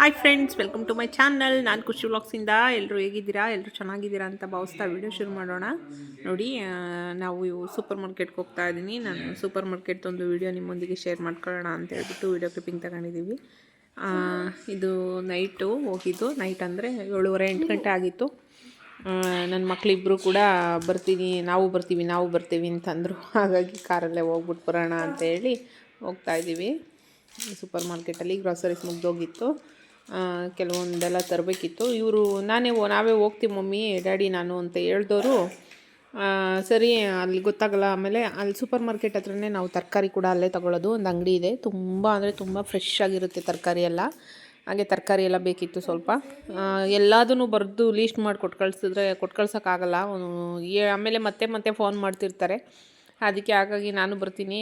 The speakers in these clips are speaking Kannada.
Hi friends welcome to my channel ನಾನು ಖುಷಿ ವ್ಲಾಗ್ಸಿಂದ ಎಲ್ಲರೂ ಹೇಗಿದ್ದೀರಾ? ಎಲ್ಲರೂ ಚೆನ್ನಾಗಿದ್ದೀರಾ ಅಂತ ಭಾವಿಸ್ತಾ ವಿಡಿಯೋ ಶುರು ಮಾಡೋಣ. ನೋಡಿ ನಾವು ಇವು ಸೂಪರ್ ಮಾರ್ಕೆಟ್ಗೆ ಹೋಗ್ತಾ ಇದ್ದೀನಿ. ನಾನು ಸೂಪರ್ ಮಾರ್ಕೆಟ್ ಒಂದು ವಿಡಿಯೋ ನಿಮ್ಮೊಂದಿಗೆ ಶೇರ್ ಮಾಡ್ಕೊಳ್ಳೋಣ ಅಂತ ಹೇಳ್ಬಿಟ್ಟು ವಿಡಿಯೋ ಕ್ಲಿಪ್ಪಿಂಗ್ ತಗೊಂಡಿದ್ದೀವಿ. ಇದು ನೈಟು ಹೋಗಿದ್ದು. ನೈಟ್ ಅಂದರೆ ಏಳುವರೆ, ಎಂಟು ಗಂಟೆ ಆಗಿತ್ತು. ನನ್ನ ಮಕ್ಕಳಿಬ್ಬರು ಕೂಡ ಬರ್ತೀನಿ, ನಾವು ಬರ್ತೀವಿ ನಾವು ಬರ್ತೀವಿ ಅಂತಂದರು. ಹಾಗಾಗಿ ಕಾರಲ್ಲೇ ಹೋಗ್ಬಿಟ್ಟು ಬರೋಣ ಅಂತ ಹೇಳಿ ಹೋಗ್ತಾ ಇದ್ದೀವಿ. ಸೂಪರ್ ಮಾರ್ಕೆಟಲ್ಲಿ ಗ್ರಾಸರೀಸ್ ಮುಗ್ದೋಗಿತ್ತು. ಕೆಲವೊಂದೆಲ್ಲ ತರಬೇಕಿತ್ತು. ಇವರು, ನಾನೇ ನಾವೇ ಹೋಗ್ತೀವಿ ಮಮ್ಮಿ, ಡ್ಯಾಡಿ, ನಾನು ಅಂತ ಹೇಳ್ದವರು ಸರಿ, ಅಲ್ಲಿ ಗೊತ್ತಾಗಲ್ಲ ಆಮೇಲೆ ಅಲ್ಲಿ ಸೂಪರ್ ಮಾರ್ಕೆಟ್ ಹತ್ರನೇ ನಾವು ತರಕಾರಿ ಕೂಡ ಅಲ್ಲೇ ತಗೊಳ್ಳೋದು. ಒಂದು ಅಂಗಡಿ ಇದೆ. ತುಂಬ ಅಂದರೆ ತುಂಬ ಫ್ರೆಶ್ ಆಗಿರುತ್ತೆ ತರಕಾರಿ ಎಲ್ಲ. ಹಾಗೆ ತರಕಾರಿ ಎಲ್ಲ ಬೇಕಿತ್ತು ಸ್ವಲ್ಪ. ಎಲ್ಲದನ್ನು ಬರೆದು ಲೀಸ್ಟ್ ಮಾಡಿ ಕೊಟ್ಟು ಕಳಿಸಿದ್ರೆ, ಕೊಟ್ಟು ಕಳ್ಸೋಕ್ಕಾಗಲ್ಲ. ಆಮೇಲೆ ಮತ್ತೆ ಮತ್ತೆ ಫೋನ್ ಮಾಡ್ತಿರ್ತಾರೆ. ಅದಕ್ಕೆ ಹಾಗಾಗಿ ನಾನು ಬರ್ತೀನಿ.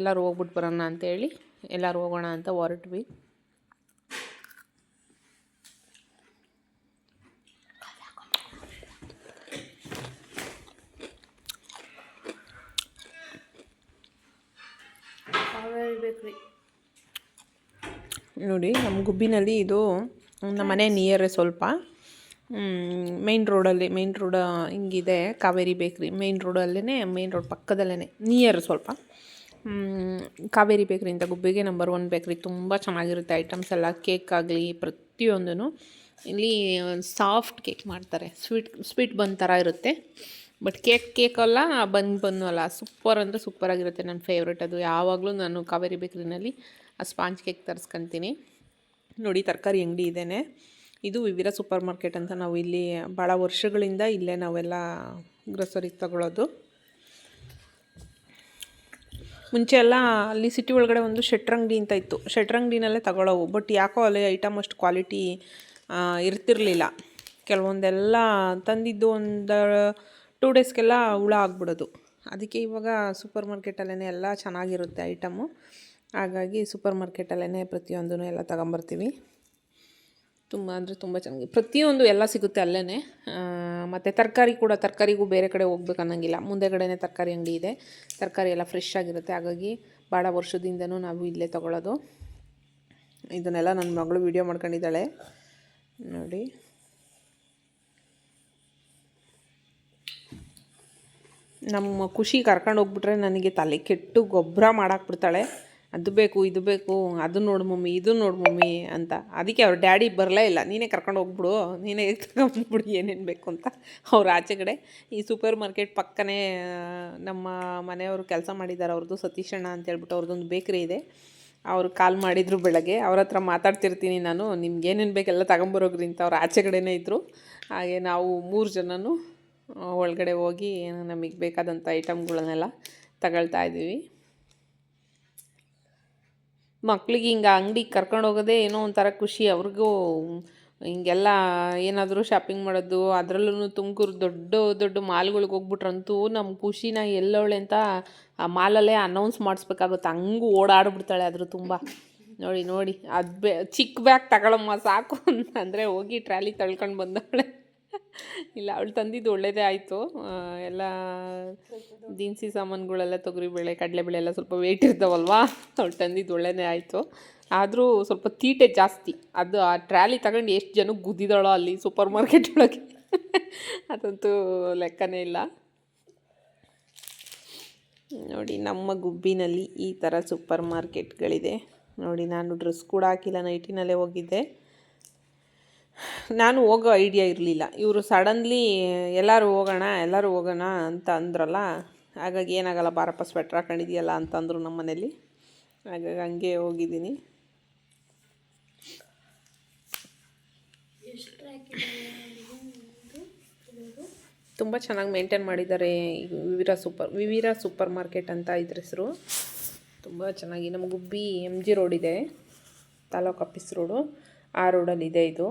ಎಲ್ಲರೂ ಹೋಗ್ಬಿಟ್ಟು ಬರೋಣ ಅಂತೇಳಿ ಎಲ್ಲರೂ ಹೋಗೋಣ ಅಂತ ಹೊರಟ್ವಿ. ನೋಡಿ ನಮ್ಮ ಗುಬ್ಬಿನಲ್ಲಿ ಇದು ನಮ್ಮ ಮನೆ ನಿಯರೇ ಸ್ವಲ್ಪ ಮೇನ್ ರೋಡಲ್ಲಿ ಮೇನ್ ರೋಡ್ ಹಿಂಗಿದೆ ಕಾವೇರಿ ಬೇಕ್ರಿ ಮೇನ್ ರೋಡಲ್ಲೇ ಮೇನ್ ರೋಡ್ ಪಕ್ಕದಲ್ಲೇ ನಿಯರ್ ಸ್ವಲ್ಪ. ಕಾವೇರಿ ಬೇಕ್ರಿ ಅಂತ ಗುಬ್ಬಿಗೆ ನಂಬರ್ ಒನ್ ಬೇಕ್ರಿ ತುಂಬ ಚೆನ್ನಾಗಿರುತ್ತೆ ಐಟಮ್ಸ್ ಎಲ್ಲ ಕೇಕ್ ಆಗಲಿ ಪ್ರತಿಯೊಂದೂ ಇಲ್ಲಿ ಸಾಫ್ಟ್ ಕೇಕ್ ಮಾಡ್ತಾರೆ. ಸ್ವೀಟ್ ಸ್ವೀಟ್ ಬಂದ್ ಥರ ಇರುತ್ತೆ. ಬಟ್ ಕೇಕ್ ಕೇಕಲ್ಲ ಬನ್ ಬಂದು ಅಲ್ಲ. ಸೂಪರ್ ಅಂದರೆ ಸೂಪರಾಗಿರುತ್ತೆ ನನ್ನ ಫೇವ್ರೇಟ್ ಅದು. ಯಾವಾಗಲೂ ನಾನು ಕಾವೇರಿ ಬೇಕ್ರಿನಲ್ಲಿ ಆ ಸ್ಪಾಂಜ್ ಕೇಕ್ ತರಿಸ್ಕೊತೀನಿ. ನೋಡಿ, ತರಕಾರಿ ಅಂಗಡಿ ಇದೇನೆ. ಇದು ವಿವಿರ ಸೂಪರ್ ಮಾರ್ಕೆಟ್ ಅಂತ ನಾವು ಇಲ್ಲಿ ಭಾಳ ವರ್ಷಗಳಿಂದ ಇಲ್ಲೇ ನಾವೆಲ್ಲ ಗ್ರೋಸರಿ ತಗೊಳ್ಳೋದು ಮುಂಚೆ ಎಲ್ಲ ಅಲ್ಲಿ ಸಿಟಿ ಒಳಗಡೆ ಒಂದು ಶೆಟ್ರಂಗಡಿ ಅಂತ ಇತ್ತು. ಶೆಟ್ರಂಗಡಿನಲ್ಲೇ ತಗೊಳ್ಳೋವು ಬಟ್ ಯಾಕೋ ಅಲ್ಲಿ ಐಟಮ್ ಅಷ್ಟು ಕ್ವಾಲಿಟಿ ಇರ್ತಿರಲಿಲ್ಲ. ಕೆಲವೊಂದೆಲ್ಲ ತಂದಿದ್ದು ಒಂದು ಟೂ ಡೇಸ್ಗೆಲ್ಲ ಹುಳ ಆಗ್ಬಿಡೋದು. ಅದಕ್ಕೆ ಇವಾಗ ಸೂಪರ್ ಮಾರ್ಕೆಟಲ್ಲೇ ಎಲ್ಲ ಚೆನ್ನಾಗಿರುತ್ತೆ ಐಟಮು ಹಾಗಾಗಿ ಸೂಪರ್ ಮಾರ್ಕೆಟಲ್ಲೇ ಪ್ರತಿಯೊಂದೂ ಎಲ್ಲ ತಗೊಂಬರ್ತೀವಿ. ತುಂಬ ಅಂದರೆ ತುಂಬ ಚೆನ್ನಾಗಿ, ಪ್ರತಿಯೊಂದು ಎಲ್ಲ ಸಿಗುತ್ತೆ ಅಲ್ಲೇ ಮತ್ತು ತರಕಾರಿ ಕೂಡ, ತರಕಾರಿಗೂ ಬೇರೆ ಕಡೆ ಹೋಗ್ಬೇಕು ಅನ್ನೋಂಗಿಲ್ಲ. ಮುಂದೆಗಡೆನೇ ತರಕಾರಿ ಅಂಗಡಿ ಇದೆ. ತರಕಾರಿ ಎಲ್ಲ ಫ್ರೆಶ್ ಆಗಿರುತ್ತೆ. ಹಾಗಾಗಿ ಭಾಳ ವರ್ಷದಿಂದನೂ ನಾವು ಇಲ್ಲೇ ತಗೊಳ್ಳೋದು ಇದನ್ನೆಲ್ಲ ನನ್ನ ಮಗಳು ವೀಡಿಯೋ ಮಾಡ್ಕೊಂಡಿದ್ದಾಳೆ. ನೋಡಿ. ನಮ್ಮ ಖುಷಿ ಕರ್ಕೊಂಡು ಹೋಗ್ಬಿಟ್ರೆ ನನಗೆ ತಲೆ ಕೆಟ್ಟು ಗೊಬ್ಬರ ಮಾಡಾಕ್ಬಿಡ್ತಾಳೆ. ಅದು ಬೇಕು, ಇದು ಬೇಕು, ಅದು ನೋಡು ಮಮ್ಮಿ, ಇದು ನೋಡು ಮಮ್ಮಿ ಅಂತ. ಅದಕ್ಕೆ ಅವ್ರ ಡ್ಯಾಡಿ ಬರಲೇ ಇಲ್ಲ. ನೀನೇ ಕರ್ಕೊಂಡು ಹೋಗ್ಬಿಡು, ನೀನೇ ತಗೊಂಡ್ಬಿಡು, ಏನೇನು ಬೇಕು ಅಂತ ಅವ್ರ ಆಚೆ ಕಡೆ ಈ ಸೂಪರ್ ಮಾರ್ಕೆಟ್ ಪಕ್ಕನೇ ನಮ್ಮ ಮನೆಯವರು ಕೆಲಸ ಮಾಡಿದ್ದಾರೆ ಅವ್ರದ್ದು ಸತೀಶಣ್ಣ ಅಂತ ಹೇಳ್ಬಿಟ್ಟು ಅವ್ರದ್ದೊಂದು ಬೇಕ್ರಿ ಇದೆ. ಅವ್ರು ಕಾಲ್ ಮಾಡಿದ್ರು ಬೆಳಗ್ಗೆ. ಅವ್ರ ಹತ್ರ ಮಾತಾಡ್ತಿರ್ತೀನಿ ನಾನು. ನಿಮ್ಗೆ ಏನೇನು ಬೇಕೆಲ್ಲ ತಗೊಂಬರೋಗ್ರಿ ಅಂತ ಅವ್ರು ಆಚೆ ಕಡೆನೇ ಇದ್ದರು ಹಾಗೆ ನಾವು ಮೂರು ಜನನು ಒಳಗಡೆ ಹೋಗಿ ನಮಗೆ ಬೇಕಾದಂಥ ಐಟಮ್ಗಳನ್ನೆಲ್ಲ ತಗೊಳ್ತಾ ಇದ್ದೀವಿ. ಮಕ್ಳಿಗೆ ಹಿಂಗೆ ಅಂಗಡಿಗೆ ಕರ್ಕೊಂಡು ಹೋಗೋದೇ ಏನೋ ಒಂಥರ ಖುಷಿ. ಅವ್ರಿಗೂ ಹಿಂಗೆಲ್ಲ ಏನಾದರೂ ಶಾಪಿಂಗ್ ಮಾಡೋದು ಅದರಲ್ಲೂ ತುಮಕೂರು ದೊಡ್ಡ ದೊಡ್ಡ ಮಾಲ್ಗಳಿಗೆ ಹೋಗ್ಬಿಟ್ರಂತೂ ನಮ್ಮ ಖುಷಿನ ಎಲ್ಲೋಳೆ ಅಂತ ಆ ಮಾಲಲ್ಲೇ ಅನೌನ್ಸ್ ಮಾಡಿಸ್ಬೇಕಾಗುತ್ತೆ. ಹಂಗೂ ಓಡಾಡ್ಬಿಡ್ತಾಳೆ ಅದ್ರ ತುಂಬ. ನೋಡಿ ನೋಡಿ, ಅದು ಬೇ ಚಿಕ್ಕ ಬ್ಯಾಗ್ ತಗೊಳಮ್ಮ, ಸಾಕು ಅಂತಂದರೆ ಹೋಗಿ ಟ್ರಾಲಿ ತಳ್ಕೊಂಡು ಬಂದವಳೆ. ಇಲ್ಲ, ಅವಳು ತಂದಿದ್ದು ಒಳ್ಳೇದೇ ಆಯಿತು. ಎಲ್ಲ ದಿನಸಿ ಸಾಮಾನುಗಳೆಲ್ಲ ತೊಗರಿಬೇಳೆ, ಕಡಲೆಬೇಳೆ ಎಲ್ಲ ಸ್ವಲ್ಪ ವೆಯ್ಟ್ ಇರ್ತಾವಲ್ವಾ? ಅವಳು ತಂದಿದ್ದು ಒಳ್ಳೇದೇ ಆಯಿತು. ಆದರೂ ಸ್ವಲ್ಪ ತೀಟೆ ಜಾಸ್ತಿ. ಅದು ಆ ಟ್ರಾಲಿ ತಗೊಂಡು ಎಷ್ಟು ಜನಕ್ಕೆ ಗುದ್ದಿದಾಳೋ ಅಲ್ಲಿ ಸೂಪರ್ ಮಾರ್ಕೆಟ್ ಒಳಗೆ. ಅದಂತೂ ಲೆಕ್ಕನೇ ಇಲ್ಲ. ನೋಡಿ, ನಮ್ಮ ಗುಬ್ಬಿನಲ್ಲಿ ಈ ಥರ ಸೂಪರ್ ಮಾರ್ಕೆಟ್ಗಳಿದೆ ನೋಡಿ, ನಾನು ಡ್ರೆಸ್ ಕೂಡ ಹಾಕಿಲ್ಲ ನೈಟಿನಲ್ಲೇ ಹೋಗಿದ್ದೆ. ನಾನು ಹೋಗೋ ಐಡಿಯಾ ಇರಲಿಲ್ಲ. ಇವರು ಸಡನ್ಲಿ ಎಲ್ಲರೂ ಹೋಗೋಣ ಎಲ್ಲರೂ ಹೋಗೋಣ ಅಂತ ಅಂದ್ರಲ್ಲ, ಹಾಗಾಗಿ ಏನಾಗಲ್ಲ ಬಾರಪ್ಪ ಸ್ವೆಟ್ರ್ ಹಾಕೊಂಡಿದೆಯಲ್ಲ ಅಂತಂದರು ನಮ್ಮ ಮನೇಲಿ. ಹಾಗಾಗಿ ಹಂಗೆ ಹೋಗಿದ್ದೀನಿ. ತುಂಬ ಚೆನ್ನಾಗಿ ಮೇಂಟೈನ್ ಮಾಡಿದ್ದಾರೆ Vivira super Vivira super market ಅಂತ ಇದ್ರ ಹೆಸರು. ತುಂಬ ಚೆನ್ನಾಗಿ ನಮ್ಮ ಗುಬ್ಬಿ ಎಂ ಜಿ ರೋಡ್ ಇದೆ. ತಾಲೂಕು ಆಫೀಸ್ ರೋಡು ಆ ರೋಡಲ್ಲಿದೆ ಇದು.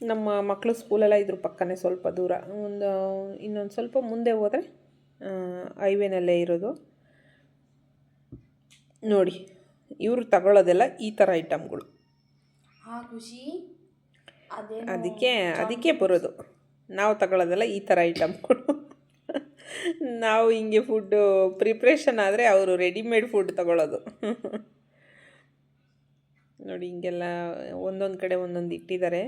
ನಮ್ಮ ಮಕ್ಕಳು ಸ್ಕೂಲೆಲ್ಲ ಇದ್ರ ಪಕ್ಕನೇ ಸ್ವಲ್ಪ ದೂರ. ಒಂದು ಇನ್ನೊಂದು ಸ್ವಲ್ಪ ಮುಂದೆ ಹೋದರೆ ಹೈವೇನಲ್ಲೇ ಇರೋದು. ನೋಡಿ ಇವರು ತಗೊಳ್ಳೋದೆಲ್ಲ ಈ ಥರ ಐಟಮ್ಗಳು ಅದಕ್ಕೆ ಅದಕ್ಕೆ ಬರೋದು. ನಾವು ತಗೊಳ್ಳೋದೆಲ್ಲ ಈ ಥರ ಐಟಮ್ಗಳು ನಾವು ಹಿಂಗೆ ಫುಡ್ಡು ಪ್ರಿಪ್ರೇಷನ್ ಆದರೆ ಅವರು ರೆಡಿಮೇಡ್ ಫುಡ್ ತಗೊಳ್ಳೋದು ನೋಡಿ ಹಿಂಗೆಲ್ಲ ಒಂದೊಂದು ಕಡೆ ಒಂದೊಂದು ಇಟ್ಟಿದ್ದಾರೆ.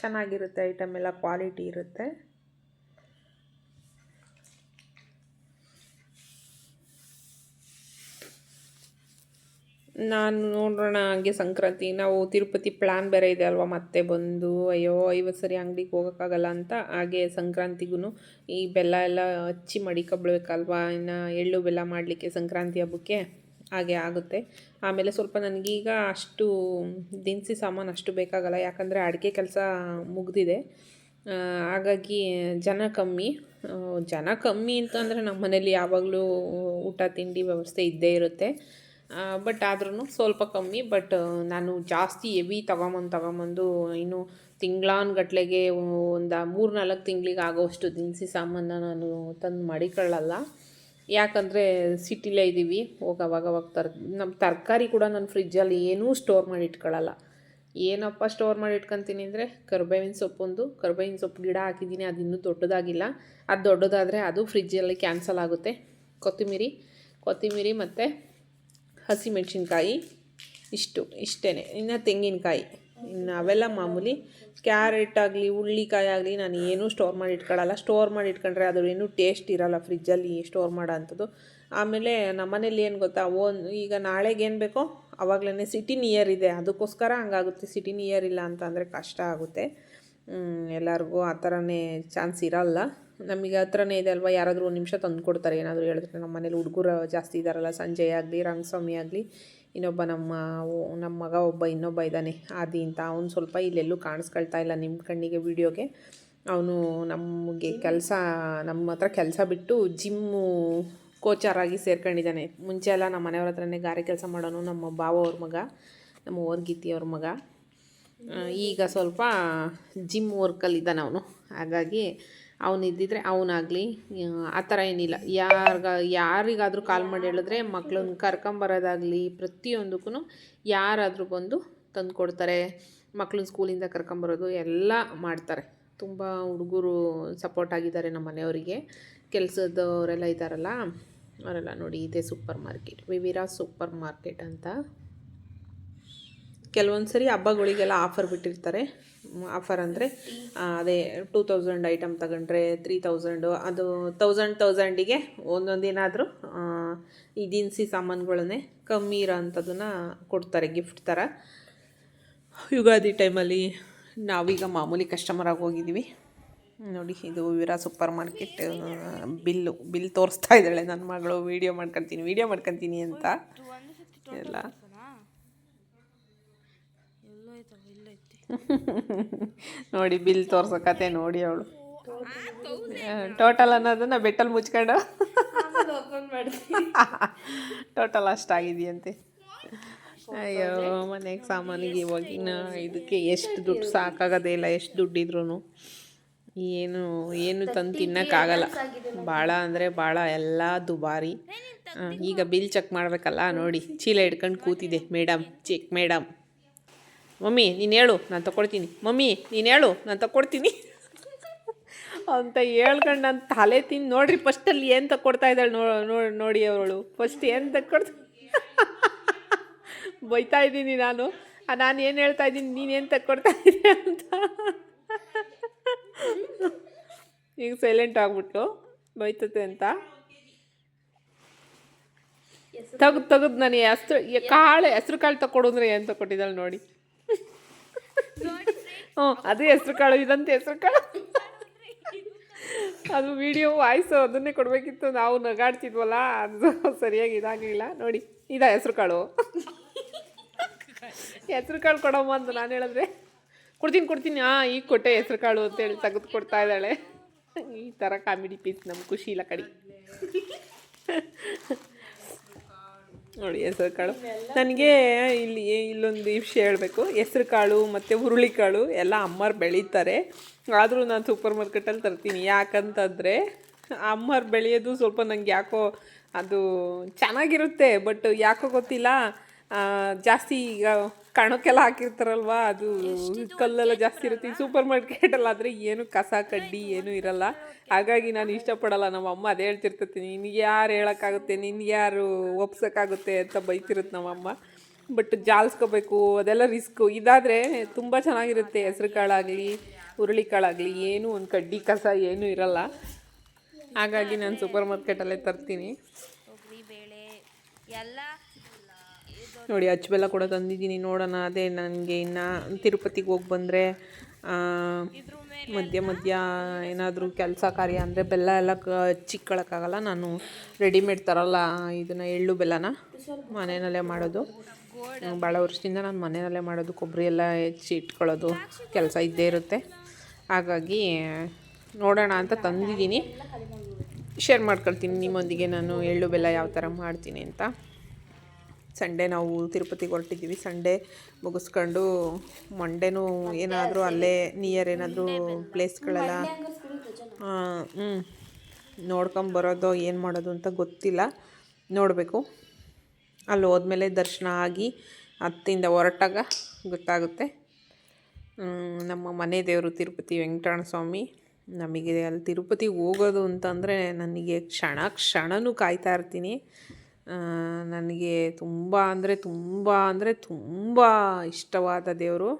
ಚೆನ್ನಾಗಿರುತ್ತೆ ಐಟಮ್ ಎಲ್ಲ ಕ್ವಾಲಿಟಿ ಇರುತ್ತೆ. ನಾನು ನೋಡೋಣ ಹಾಗೆ ಸಂಕ್ರಾಂತಿ, ನಾವು ತಿರುಪತಿ ಪ್ಲ್ಯಾನ್ ಬೇರೆ ಇದೆ ಅಲ್ವಾ ಮತ್ತೆ ಬಂದು, ಅಯ್ಯೋ ಐವತ್ತು ಸರಿ ಅಂಗಡಿಗೆ ಹೋಗೋಕ್ಕಾಗಲ್ಲ ಅಂತ, ಹಾಗೆ ಸಂಕ್ರಾಂತಿಗೂ ಈ ಬೆಲ್ಲ ಎಲ್ಲ ಹಚ್ಚಿ ಮಡಿಕೊಳ್ಬೇಕಲ್ವಾ ಇನ್ನು ಎಳ್ಳು ಬೆಲ್ಲ ಮಾಡಲಿಕ್ಕೆ ಸಂಕ್ರಾಂತಿ ಹಬ್ಬಕ್ಕೆ. ಹಾಗೆ ಆಗುತ್ತೆ. ಆಮೇಲೆ ಸ್ವಲ್ಪ ನನಗೀಗ ಅಷ್ಟು ದಿನಸಿ ಸಾಮಾನು ಅಷ್ಟು ಬೇಕಾಗಲ್ಲ, ಯಾಕಂದರೆ ಅಡುಗೆ ಕೆಲಸ ಮುಗಿದಿದೆ. ಹಾಗಾಗಿ ಜನ ಕಮ್ಮಿ. ಜನ ಕಮ್ಮಿ ಅಂತಂದರೆ ನಮ್ಮ ಮನೇಲಿ ಯಾವಾಗಲೂ ಊಟ, ತಿಂಡಿ ವ್ಯವಸ್ಥೆ ಇದ್ದೇ ಇರುತ್ತೆ. ಬಟ್ ಆದ್ರೂ ಸ್ವಲ್ಪ ಕಮ್ಮಿ, ಬಟ್ ನಾನು ಜಾಸ್ತಿ ಎವಿ ತಗೊಂಬಂದು ತಗೊಂಬಂದು ಇನ್ನು ತಿಂಗ್ಳಾನ್ಗಟ್ಲೆಗೆ ಒಂದು ಮೂರು ನಾಲ್ಕು ತಿಂಗಳಿಗೆ ಆಗೋಷ್ಟು ದಿನಸಿ ಸಾಮಾನನ್ನ ನಾನು ತಂದು ಮಡಿಕೊಳ್ಳಲ್ಲ. ಯಾಕಂದರೆ ಸಿಟಿಲೇ ಇದ್ದೀವಿ ಹೋಗವಾಗ ಅವಾಗ ತರ್ ನಮ್ಮ ತರಕಾರಿ ಕೂಡ ನಾನು ಫ್ರಿಜ್ಜಲ್ಲಿ ಏನೂ ಸ್ಟೋರ್ ಮಾಡಿ ಇಟ್ಕೊಳ್ಳಲ್ಲ ಏನಪ್ಪ ಸ್ಟೋರ್ ಮಾಡಿ ಇಟ್ಕೊತೀನಿ ಅಂದರೆ ಕರ್ಬೇವಿನ ಸೊಪ್ಪೊಂದು, ಕರ್ಬೇವಿನ ಸೊಪ್ಪು ಗಿಡ ಹಾಕಿದ್ದೀನಿ, ಅದು ಇನ್ನೂ ದೊಡ್ಡದಾಗಿಲ್ಲ. ಅದು ದೊಡ್ಡದಾದರೆ ಅದು ಫ್ರಿಜ್ಜಲ್ಲಿ ಕ್ಯಾನ್ಸಲ್ ಆಗುತ್ತೆ. ಕೊತ್ತಂಬರಿ ಕೊತ್ತಂಬರಿ ಮತ್ತು ಹಸಿಮೆಣಸಿನ್ಕಾಯಿ. ಇಷ್ಟು ಇಷ್ಟೇ ಇನ್ನು ತೆಂಗಿನಕಾಯಿ. ಇನ್ನು ಅವೆಲ್ಲ ಮಾಮೂಲಿ ಕ್ಯಾರೆಟ್ ಆಗಲಿ ಹುಳ್ಳಿಕಾಯಿ ಆಗಲಿ ನಾನು ಏನೂ ಸ್ಟೋರ್ ಮಾಡಿ ಇಟ್ಕೊಳ್ಳಲ್ಲ ಸ್ಟೋರ್ ಮಾಡಿ ಇಟ್ಕೊಂಡ್ರೆ ಅದು ಏನೂ ಟೇಸ್ಟ್ ಇರಲ್ಲ ಫ್ರಿಜ್ಜಲ್ಲಿ ಸ್ಟೋರ್ ಮಾಡೋ ಅಂಥದ್ದು. ಆಮೇಲೆ ನಮ್ಮನೇಲಿ ಏನು ಗೊತ್ತಾ, ಓನ್ ಈಗ ನಾಳೆಗೆ ಏನು ಬೇಕೋ ಆವಾಗಲೇ ಸಿಟಿ ನಿಯರ್ ಇದೆ. ಅದಕ್ಕೋಸ್ಕರ ಹಂಗಾಗುತ್ತೆ. ಸಿಟಿ ನಿಯರ್ ಇಲ್ಲ ಅಂತ ಅಂದರೆ ಕಷ್ಟ ಆಗುತ್ತೆ. ಎಲ್ಲರಿಗೂ ಆ ಥರನೇ ಚಾನ್ಸ್ ಇರಲ್ಲ. ನಮಗೆ ಹತ್ರನೇ ಇದೆ ಅಲ್ವಾ, ಯಾರಾದರೂ ಒಂದು ನಿಮಿಷ ತಂದು ಕೊಡ್ತಾರೆ ಏನಾದರೂ ಹೇಳಿದ್ರೆ ನಮ್ಮ ಮನೇಲಿ ಹುಡುಗರು ಜಾಸ್ತಿ ಇದ್ದಾರಲ್ಲ ಸಂಜಯ್ ಆಗಲಿ, ರಂಗಸ್ವಾಮಿ ಆಗಲಿ ಇನ್ನೊಬ್ಬ ನಮ್ಮ ನಮ್ಮ ಮಗ ಒಬ್ಬ, ಇನ್ನೊಬ್ಬ ಇದ್ದಾನೆ, ಆದಿ ಅಂತ. ಅವ್ನು ಸ್ವಲ್ಪ ಇಲ್ಲೆಲ್ಲೂ ಕಾಣಿಸ್ಕೊಳ್ತಾ ಇಲ್ಲ ನಿಮ್ಮ ಕಣ್ಣಿಗೆ ವಿಡಿಯೋಗೆ. ಅವನು ನಮಗೆ ಕೆಲಸ, ನಮ್ಮ ಹತ್ರ ಕೆಲಸ ಬಿಟ್ಟು ಜಿಮ್ಮು ಕೋಚರಾಗಿ ಸೇರ್ಕೊಂಡಿದ್ದಾನೆ. ಮುಂಚೆ ಎಲ್ಲ ನಮ್ಮ ಮನೆಯವ್ರ ಹತ್ರನೇ ಗಾರೆ ಕೆಲಸ ಮಾಡೋನು ನಮ್ಮ ಬಾವ ಅವ್ರ ಮಗ, ನಮ್ಮ ಅವ್ರ ಮಗ. ಈಗ ಸ್ವಲ್ಪ ಜಿಮ್ ವರ್ಕಲ್ಲಿದ್ದಾನೆ ಅವನು. ಹಾಗಾಗಿ ಅವನು ಇದ್ದಿದ್ರೆ ಅವನಾಗಲಿ, ಆ ಥರ ಏನಿಲ್ಲ. ಯಾರಿಗ, ಯಾರಿಗಾದರೂ ಕಾಲ್ ಮಾಡಿ ಹೇಳಿದ್ರೆ ಮಕ್ಳನ್ನ ಕರ್ಕೊಂಬರೋದಾಗಲಿ ಪ್ರತಿಯೊಂದಕ್ಕೂ ಯಾರಾದರೂ ಬಂದು ತಂದು ಕೊಡ್ತಾರೆ ಮಕ್ಳನ್ನ ಸ್ಕೂಲಿಂದ ಕರ್ಕೊಂಬರೋದು ಎಲ್ಲ ಮಾಡ್ತಾರೆ. ತುಂಬ ಹುಡುಗರು ಸಪೋರ್ಟ್ ಆಗಿದ್ದಾರೆ ನಮ್ಮ ಮನೆಯವರಿಗೆ. ಕೆಲಸದವರೆಲ್ಲ ಇದ್ದಾರಲ್ಲ, ಅವರೆಲ್ಲ ನೋಡಿ, ಇದೆ super market Vivira super market ಅಂತ. ಕೆಲವೊಂದು ಸರಿ ಹಬ್ಬಗಳಿಗೆಲ್ಲ ಆಫರ್ ಬಿಟ್ಟಿರ್ತಾರೆ. ಆಫರ್ ಅಂದರೆ ಅದೇ ಟೂ ತೌಸಂಡ್ ಐಟಮ್ ತಗೊಂಡ್ರೆ ತ್ರೀ ತೌಸಂಡು ಅದು ತೌಸಂಡ್ ತೌಸಂಡಿಗೆ ಒಂದೊಂದೇನಾದರೂ ಈ ದಿನಸಿ ಸಾಮಾನುಗಳನ್ನೇ ಕಮ್ಮಿ ಇರೋ ಅಂಥದನ್ನು ಕೊಡ್ತಾರೆ ಗಿಫ್ಟ್ ಥರ ಯುಗಾದಿ ಟೈಮಲ್ಲಿ ನಾವೀಗ ಮಾಮೂಲಿ ಕಸ್ಟಮರ್ ಆಗಿ ಹೋಗಿದ್ದೀವಿ. ನೋಡಿ ಇದು Vira super market bill bill ತೋರಿಸ್ತಾ ಇದ್ದಾಳೆ. ನನ್ನ ಮಗಳು ವೀಡಿಯೋ ಮಾಡ್ಕೊತೀನಿ ವೀಡಿಯೋ ಮಾಡ್ಕೊತೀನಿ ಅಂತ. ಎಲ್ಲ. ನೋಡಿ ಬಿಲ್ ತೋರ್ಸೋ ಕತೆ ನೋಡಿ ಅವಳು. ಟೋಟಲ್ ಅನ್ನೋದನ್ನ ಬೆಟ್ಟಲ್ಲಿ ಮುಚ್ಕೊಂಡು. ಟೋಟಲ್ ಅಷ್ಟಾಗಿದೆಯಂತೆ ಅಯ್ಯೋ, ಮನೆಗೆ ಸಾಮಾನಿಗೆ ಇವಾಗಿನ ಇದಕ್ಕೆ ಎಷ್ಟು ದುಡ್ಡು ಸಾಕಾಗೋದೇ ಇಲ್ಲ, ಎಷ್ಟು ದುಡ್ಡಿದ್ರು ಏನು ಏನು ತಂದು ತಿನ್ನೋಕ್ಕಾಗಲ್ಲ. ಭಾಳ ಅಂದರೆ ಭಾಳ ಎಲ್ಲ ದುಬಾರಿ. ಈಗ ಬಿಲ್ ಚೆಕ್ ಮಾಡಬೇಕಲ್ಲ, ನೋಡಿ. ಚೀಲ ಹಿಡ್ಕೊಂಡು ಕೂತಿದೆ ಮೇಡಮ್ ಚೆಕ್ ಮೇಡಮ್ ಮಮ್ಮಿ, ನೀನು ಹೇಳು, ನಾನು ತಗೊಳ್ತೀನಿ ಮಮ್ಮಿ, ನೀನು ಹೇಳು, ನಾನು ತಗೊಳ್ತೀನಿ ಅಂತ ಹೇಳ್ಕೊಂಡು ನಾನು ತಲೆ ತಿಂದು ನೋಡ್ರಿ ಫಸ್ಟಲ್ಲಿ ಏನು ತಕ್ಕೊಡ್ತಾ ಇದ್ದಾಳೆ ನೋ ನೋಡಿ ಅವಳು. ಫಸ್ಟ್ ಏನು ತಕ್ಕೊಡ್ತಾ ಬೈತಾ ಇದ್ದೀನಿ ನಾನು. ನಾನು ಏನು ಹೇಳ್ತಾ ಇದ್ದೀನಿ ನೀನೇನು ತಕ್ಕೊಡ್ತಾ ಇದ್ದೀನಿ ಅಂತ. ಈಗ ಸೈಲೆಂಟ್ ಆಗ್ಬಿಟ್ಟು ಬೈತತೆ ಅಂತ. ತೆಗ್ದು ತೆಗ್ದು ನಾನು ಹೆಸ್ರು ಕಾಳು ಹೆಸ್ರು ಕಾಳು ತಕೊಡು ಅಂದರೆ ಏನು ತಕೊಟ್ಟಿದ್ದಾಳೆ ನೋಡಿ. ಅದು ಹೆಸ್ರು ಕಾಳು, ಇದಂತ ಹೆಸ್ರು ಕಾಳು. ಅದು ವಿಡಿಯೋ ವಾಯ್ಸು ಅದನ್ನೇ ಕೊಡಬೇಕಿತ್ತು. ನಾವು ನಗಾಡ್ತಿದ್ವಲ್ಲ, ಅದು ಸರಿಯಾಗಿ ಇದಾಗಲಿಲ್ಲ. ನೋಡಿ, ಇದ ಹೆಸ್ರು ಕಾಳು. ಹೆಸ್ರು ಕಾಳು ಕೊಡಮ್ಮ ಅಂತ ನಾನು ಹೇಳಿದ್ರೆ, ಕೊಡ್ತೀನಿ ಕೊಡ್ತೀನಿ. ಹಾಂ ಈಗ ಕೊಟ್ಟೆ ಹೆಸ್ರು ಕಾಳು ಅಂತೇಳಿ ತೆಗೆದು ಕೊಡ್ತಾ ಇದ್ದಾಳೆ. ಈ ಥರ ಕಾಮಿಡಿ ಪೀಸ್ ನಮ್ಗೆ ಖುಷಿ ಇಲ್ಲ ಕಡಿ. ನೋಡಿ, ಹೆಸರು ಕಾಳು. ನನಗೆ ಇಲ್ಲಿ ಇಲ್ಲೊಂದು ವಿಷಯ ಹೇಳಬೇಕು. ಹೆಸ್ರು ಕಾಳು ಮತ್ತು ಹುರುಳಿಕಾಳು ಎಲ್ಲ ಅಮ್ಮರು ಬೆಳೀತಾರೆ. ಆದರೂ ನಾನು ಸೂಪರ್ ಮಾರ್ಕೆಟಲ್ಲಿ ತರ್ತೀನಿ. ಯಾಕಂತಂದರೆ ಅಮ್ಮರು ಬೆಳೆಯೋದು ಸ್ವಲ್ಪ ನನಗೆ ಯಾಕೋ ಅದು ಚೆನ್ನಾಗಿರುತ್ತೆ. ಬಟ್ ಯಾಕೋ ಗೊತ್ತಿಲ್ಲ. ಜಾಸ್ತಿ ಈಗ ಕಣಕ್ಕೆಲ್ಲ ಹಾಕಿರ್ತಾರಲ್ವಾ? ಅದು ಕಲ್ಲೆಲ್ಲ ಜಾಸ್ತಿ ಇರುತ್ತೆ. ಈ ಸೂಪರ್ ಮಾರ್ಕೆಟಲ್ಲಾದರೆ ಏನು ಕಸ ಕಡ್ಡಿ ಏನೂ ಇರಲ್ಲ. ಹಾಗಾಗಿ ನಾನು ಇಷ್ಟಪಡಲ್ಲ. ನಮ್ಮ ಅಮ್ಮ ಅದೇ ಹೇಳ್ತಿರ್ತೈತಿ ನಿನಗೆ ಯಾರು ಹೇಳೋಕ್ಕಾಗುತ್ತೆ? ನಿನ್ಗೆ ಯಾರು ಒಪ್ಸೋಕ್ಕಾಗುತ್ತೆ ಅಂತ ಬೈತಿರುತ್ತೆ ನಮ್ಮಮ್ಮ ಬಟ್ ಜಾಲಿಸ್ಕೋಬೇಕು ಅದೆಲ್ಲ ರಿಸ್ಕು. ಇದಾದರೆ ತುಂಬ ಚೆನ್ನಾಗಿರುತ್ತೆ ಹೆಸ್ರು ಕಾಳಾಗಲಿ ಹುರುಳಿ ಕಾಳಾಗಲಿ ಏನೂ ಒಂದು ಕಡ್ಡಿ ಕಸ ಏನೂ ಇರಲ್ಲ. ಹಾಗಾಗಿ ನಾನು ಸೂಪರ್ ಮಾರ್ಕೆಟಲ್ಲೇ ತರ್ತೀನಿ. ತೊಗರಿ ಬೇಳೆ ಎಲ್ಲ ನೋಡಿ ಅಚ್ಚಬೆಲ್ಲ ಕೂಡ ತಂದಿದ್ದೀನಿ. ನೋಡೋಣ ಅದೇ ನನಗೆ ಇನ್ನು ತಿರುಪತಿಗೆ ಹೋಗಿ ಬಂದರೆ ಮಧ್ಯ ಮಧ್ಯ ಏನಾದರೂ ಕೆಲಸ ಕಾರ್ಯ ಅಂದರೆ ಬೆಲ್ಲ ಎಲ್ಲ ಕ ಚಿಕ್ಕಳಕ್ಕಾಗಲ್ಲ. ನಾನು ರೆಡಿಮೇಡ್ ತರಲ್ಲ ಇದನ್ನು ಎಳ್ಳು ಬೆಲ್ಲನ ಮನೆಯಲ್ಲೇ ಮಾಡೋದು. ಭಾಳ ವರ್ಷದಿಂದ ನಾನು ಮನೆಯಲ್ಲೇ ಮಾಡೋದು, ಕೊಬ್ಬರಿ ಎಲ್ಲ ಹೆಚ್ಚಿ ಇಟ್ಕೊಳ್ಳೋದು ಕೆಲಸ ಇದ್ದೇ ಇರುತ್ತೆ. ಹಾಗಾಗಿ ನೋಡೋಣ ಅಂತ ತಂದಿದ್ದೀನಿ. ಶೇರ್ ಮಾಡ್ಕೊಳ್ತೀನಿ ನಿಮ್ಮೊಂದಿಗೆ ನಾನು ಎಳ್ಳು ಬೆಲ್ಲ ಯಾವ ಥರ ಮಾಡ್ತೀನಿ ಅಂತ. ಸಂಡೇ ನಾವು ತಿರುಪತಿಗೆ ಹೊರಟಿದ್ದೀವಿ. ಸಂಡೇ ಮುಗಿಸ್ಕೊಂಡು ಮಂಡೇನೂ ಏನಾದರೂ ಅಲ್ಲೇ ನಿಯರ್ ಏನಾದರೂ ಪ್ಲೇಸ್ಗಳೆಲ್ಲ ಹ್ಞೂ ನೋಡ್ಕೊಂಬರೋದು ಏನು ಮಾಡೋದು ಅಂತ ಗೊತ್ತಿಲ್ಲ. ನೋಡಬೇಕು. ಅಲ್ಲಿ ಹೋದ್ಮೇಲೆ ದರ್ಶನ ಆಗಿ ಹತ್ತಿಂದ ಹೊರಟಾಗ ಗೊತ್ತಾಗುತ್ತೆ. ನಮ್ಮ ಮನೆ ದೇವರು ತಿರುಪತಿ ವೆಂಕಟರಮಣ ಸ್ವಾಮಿ ನಮಗೆ ಅಲ್ಲಿ ತಿರುಪತಿಗೆ ಹೋಗೋದು ಅಂತಂದರೆ ನನಗೆ ಕ್ಷಣ ಕ್ಷಣನೂ ಕಾಯ್ತಾ ಇರ್ತೀನಿ. ನನಗೆ ತುಂಬ ಅಂದರೆ ತುಂಬ ಅಂದರೆ ತುಂಬ ಇಷ್ಟವಾದ ದೇವರು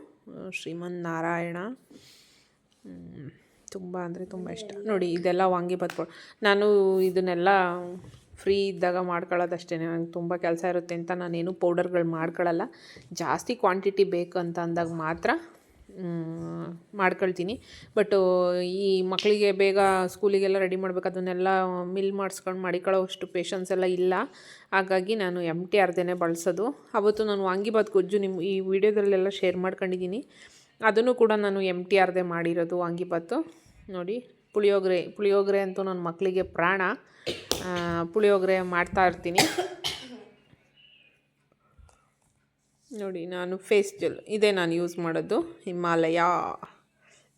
ಶ್ರೀಮನ್ ನಾರಾಯಣ ತುಂಬ ಅಂದರೆ ತುಂಬ ಇಷ್ಟ. ನೋಡಿ, ಇದೆಲ್ಲ ವಾಂಗಿ ಪೌ ನಾನು ಇದನ್ನೆಲ್ಲ ಫ್ರೀ ಇದ್ದಾಗ ಮಾಡ್ಕೊಳ್ಳೋದಷ್ಟೇ ನಂಗೆ ತುಂಬ ಕೆಲಸ ಇರುತ್ತೆ ಅಂತ ನಾನೇನು ಪೌಡರ್ಗಳು ಮಾಡ್ಕೊಳ್ಳಲ್ಲ. ಜಾಸ್ತಿ ಕ್ವಾಂಟಿಟಿ ಬೇಕು ಅಂತ ಅಂದಾಗ ಮಾತ್ರ ಮಾಡ್ಕೊಳ್ತೀನಿ. ಬಟ್ ಈ ಮಕ್ಕಳಿಗೆ ಬೇಗ ಸ್ಕೂಲಿಗೆಲ್ಲ ರೆಡಿ ಮಾಡ್ಬೇಕು, ಅದನ್ನೆಲ್ಲ ಮಿಲ್ ಮಾಡಿಸ್ಕೊಂಡು ಮಾಡಿಕೊಳ್ಳೋ ಅಷ್ಟು ಪೇಷನ್ಸ್ ಎಲ್ಲ ಇಲ್ಲ. ಹಾಗಾಗಿ ನಾನು ಎಂ ಟಿ ಅರ್ಧನೇ ಬಳಸೋದು. ಅವತ್ತು ನಾನು ವಾಂಗಿಭಾತ್ ಗೊಜ್ಜು ನಿಮ್ಮ ಈ ವಿಡಿಯೋದಲ್ಲೆಲ್ಲ ಶೇರ್ ಮಾಡ್ಕೊಂಡಿದ್ದೀನಿ. ಅದನ್ನು ಕೂಡ ನಾನು ಎಂ ಟಿ ಆರ್ದೇ ಮಾಡಿರೋದು ವಾಂಗಿಭಾತು. ನೋಡಿ. ಪುಳಿಯೋಗರೆ ಪುಳಿಯೋಗರೆ ಅಂತೂ ನನ್ನ ಮಕ್ಕಳಿಗೆ ಪ್ರಾಣ. ಪುಳಿಯೋಗರೆ ಮಾಡ್ತಾ ಇರ್ತೀನಿ. ನೋಡಿ, ನಾನು ಫೇಸ್ ಜೆಲ್ ಇದೇ ನಾನು ಯೂಸ್ ಮಾಡೋದು. ಹಿಮಾಲಯ.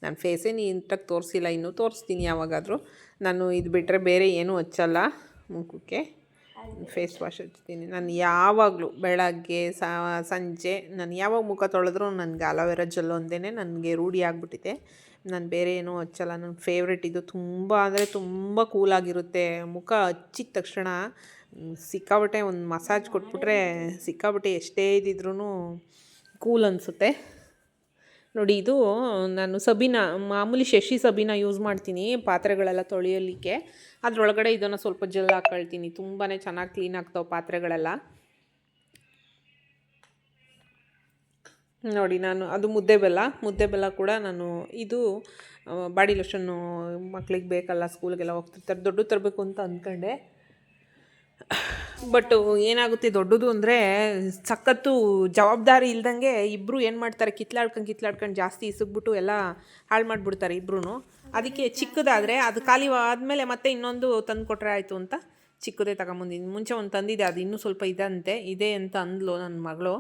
ನಾನು ಫೇಸೇ ನೀಟಾಗಿ ತೋರಿಸಿಲ್ಲ, ಇನ್ನೂ ತೋರಿಸ್ತೀನಿ ಯಾವಾಗಾದರೂ. ನಾನು ಇದು ಬಿಟ್ಟರೆ ಬೇರೆ ಏನೂ ಹಚ್ಚಲ್ಲ ಮುಖಕ್ಕೆ. ಫೇಸ್ ವಾಶ್ ಹಚ್ತೀನಿ. ನಾನು ಯಾವಾಗಲೂ ಬೆಳಗ್ಗೆ ಸಂಜೆ, ನಾನು ಯಾವಾಗ ಮುಖ ತೊಳೆದ್ರೂ ನನಗೆ ಅಲೋವೆರಾ ಜೆಲ್ ಒಂದೇ ನನಗೆ ರೂಢಿ ಆಗಿಬಿಟ್ಟಿದೆ. ನಾನು ಬೇರೆ ಏನೂ ಹಚ್ಚಲ್ಲ ನನ್ನ ಫೇವ್ರೆಟ್ ಇದು ತುಂಬ ಅಂದರೆ ತುಂಬ ಕೂಲಾಗಿರುತ್ತೆ ಮುಖ ಹಚ್ಚಿದ ತಕ್ಷಣ ಸಿಕ್ಕಾಬಟ್ಟೆ ಒಂದು ಮಸಾಜ್ ಕೊಟ್ಬಿಟ್ರೆ ಸಿಕ್ಕಾಬಟ್ಟೆ ಎಷ್ಟೇ ಇದ್ದಿದ್ರೂ ಕೂಲ್ ಅನಿಸುತ್ತೆ. ನೋಡಿ ಇದು, ನಾನು ಸಬೀನ, ಮಾಮೂಲಿ ಶಶಿ ಸಬೀನ ಯೂಸ್ ಮಾಡ್ತೀನಿ ಪಾತ್ರೆಗಳೆಲ್ಲ ತೊಳೆಯಲಿಕ್ಕೆ. ಅದರೊಳಗಡೆ ಇದನ್ನು ಸ್ವಲ್ಪ ಜೆಲ್ ಹಾಕ್ಕೊಳ್ತೀನಿ ತುಂಬಾ ಚೆನ್ನಾಗಿ ಕ್ಲೀನ್ ಆಗ್ತಾವೆ ಪಾತ್ರೆಗಳೆಲ್ಲ. ನೋಡಿ, ನಾನು ಅದು ಮುದ್ದೆ ಬೆಲ್ಲ ಮುದ್ದೆ ಬೆಲ್ಲ ಕೂಡ ನಾನು ಇದು ಬಾಡಿ ಲೋಷನ್ನು ಮಕ್ಳಿಗೆ ಬೇಕಲ್ಲ, ಸ್ಕೂಲ್ಗೆಲ್ಲ ಹೋಗ್ತಿರ್ತಾರೆ ದೊಡ್ಡ ತರಬೇಕು ಅಂತ ಅಂದ್ಕೊಂಡೆ. ಬಟ್ ಏನಾಗುತ್ತೆ ದೊಡ್ಡದು ಅಂದರೆ, ಸಖತ್ತು ಜವಾಬ್ದಾರಿ ಇಲ್ದಂಗೆ ಇಬ್ಬರು ಏನು ಮಾಡ್ತಾರೆ, ಕಿತ್ಲಾಡ್ಕೊಂಡು ಕಿತ್ಲಾಡ್ಕೊಂಡು ಜಾಸ್ತಿ ಇಸುಗ್ಬಿಟ್ಟು ಎಲ್ಲ ಹಾಳು ಮಾಡಿಬಿಡ್ತಾರೆ ಇಬ್ಬರೂ ಅದಕ್ಕೆ ಚಿಕ್ಕದಾದರೆ, ಅದು ಖಾಲಿ ಆದಮೇಲೆ ಮತ್ತೆ ಇನ್ನೊಂದು ತಂದು ಕೊಟ್ಟರೆ ಆಯಿತು ಅಂತ ಚಿಕ್ಕದೇ ತಗೊಂಬಂದಿದ್ದೀನಿ. ಮುಂಚೆ ಒಂದು ತಂದಿದೆ ಅದು ಇನ್ನೂ ಸ್ವಲ್ಪ ಇದಂತೆ, ಇದೆ ಅಂತ ಅಂದ್ಲು ನನ್ನ ಮಗಳು.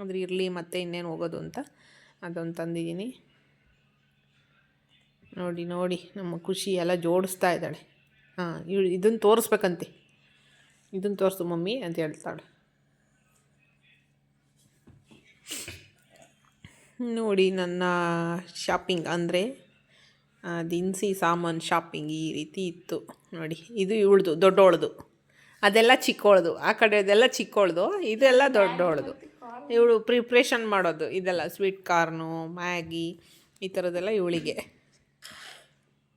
ಆದರೆ ಇರಲಿ, ಮತ್ತೆ ಇನ್ನೇನು ಹೋಗೋದು ಅಂತ ಅದೊಂದು ತಂದಿದ್ದೀನಿ. ನೋಡಿ ನೋಡಿ, ನಮ್ಮ ಖುಷಿ ಎಲ್ಲ ಜೋಡಿಸ್ತಾ ಇದ್ದಾಳೆ. ಹಾಂ ಇವಳು ಇದನ್ನು ತೋರಿಸ್ಬೇಕಂತೆ. ಇದನ್ನು ತೋರಿಸು ಮಮ್ಮಿ ಅಂತ ಹೇಳ್ತಾಳೆ. ನೋಡಿ, ನನ್ನ ಶಾಪಿಂಗ್ ಅಂದರೆ ದಿನಸಿ ಸಾಮಾನು ಶಾಪಿಂಗ್ ಈ ರೀತಿ ಇತ್ತು. ನೋಡಿ, ಇದು ಇವಳ್ದು ದೊಡ್ಡವಳ್ದು ಅದೆಲ್ಲ ಚಿಕ್ಕವಳ್ದು ಆ ಕಡೆದೆಲ್ಲ ಚಿಕ್ಕವಳ್ದು ಇದೆಲ್ಲ ದೊಡ್ಡವಳ್ದು ಇವಳು ಪ್ರಿಪ್ರೇಷನ್ ಮಾಡೋದು. ಇದೆಲ್ಲ ಸ್ವೀಟ್ ಕಾರ್ನು ಮ್ಯಾಗಿ ಈ ಥರದ್ದೆಲ್ಲ ಇವಳಿಗೆ.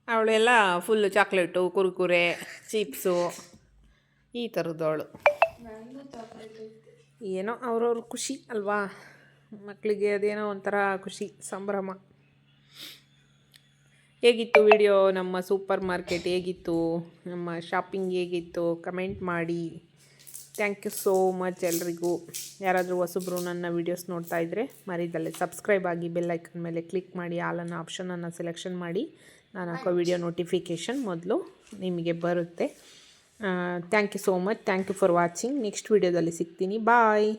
ಅವಳೆಲ್ಲ ಫುಲ್ಲು ಚಾಕ್ಲೇಟು ಕುರ್ಕುರೆ ಚಿಪ್ಸು ಈ ಥರದವಳು ಏನೋ ಅವ್ರವ್ರ ಖುಷಿ ಅಲ್ವಾ? ಮಕ್ಕಳಿಗೆ ಅದೇನೋ ಒಂಥರ ಖುಷಿ, ಸಂಭ್ರಮ. ಹೇಗಿತ್ತು ವಿಡಿಯೋ ನಮ್ಮ ಸೂಪರ್ ಮಾರ್ಕೆಟ್ ಹೇಗಿತ್ತು? ನಮ್ಮ ಶಾಪಿಂಗ್ ಹೇಗಿತ್ತು? ಕಮೆಂಟ್ ಮಾಡಿ. ಥ್ಯಾಂಕ್ ಯು ಸೋ ಮಚ್ ಎಲ್ರಿಗೂ. ಯಾರಾದರೂ ಹೊಸಬ್ರು ನನ್ನ ವೀಡಿಯೋಸ್ ನೋಡ್ತಾ ಇದ್ದರೆ ಮರಿದಲ್ಲೇ ಸಬ್ಸ್ಕ್ರೈಬ್ ಆಗಿ ಬೆಲ್ ಐಕನ್ ಮೇಲೆ ಕ್ಲಿಕ್ ಮಾಡಿ ಆಲನ್ನು ಆಪ್ಷನನ್ನು ಸೆಲೆಕ್ಷನ್ ಮಾಡಿ. ನಾನು ಹಾಕೋ ವಿಡಿಯೋ ನೋಟಿಫಿಕೇಷನ್ ಮೊದಲು ನಿಮಗೆ ಬರುತ್ತೆ. Thank you so much thank you for watching next ವೀಡಿಯೋದಲ್ಲಿ ಸಿಗ್ತೀನಿ. ಬಾಯ್